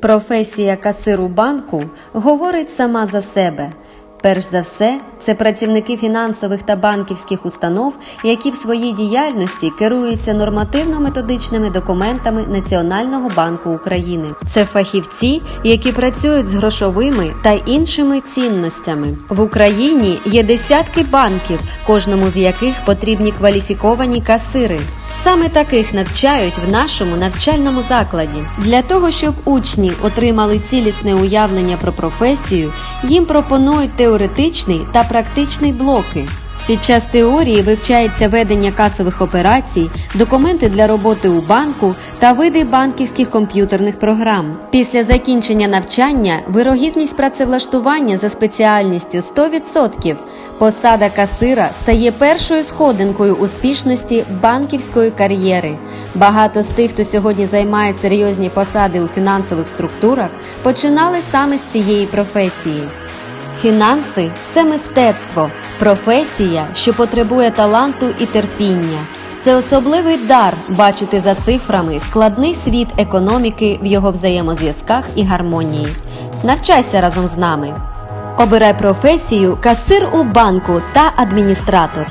Професія касиру банку говорить сама за себе. Перш за все, це працівники фінансових та банківських установ, які в своїй діяльності керуються нормативно-методичними документами Національного банку України. Це фахівці, які працюють з грошовими та іншими цінностями. В Україні є десятки банків, кожному з яких потрібні кваліфіковані касири. Саме таких навчають в нашому навчальному закладі. Для того, щоб учні отримали цілісне уявлення про професію, їм пропонують теоретичний та практичний блоки. Під час теорії вивчається ведення касових операцій, документи для роботи у банку та види банківських комп'ютерних програм. Після закінчення навчання вирогідність працевлаштування за спеціальністю 100%. Посада касира стає першою сходинкою успішності банківської кар'єри. Багато з тих, хто сьогодні займає серйозні посади у фінансових структурах, починали саме з цієї професії. Фінанси це мистецтво, професія, що потребує таланту і терпіння. Це особливий дар бачити за цифрами складний світ економіки в його взаємозв'язках і гармонії. Навчайся разом з нами. Обирай професію касир у банку та адміністратор.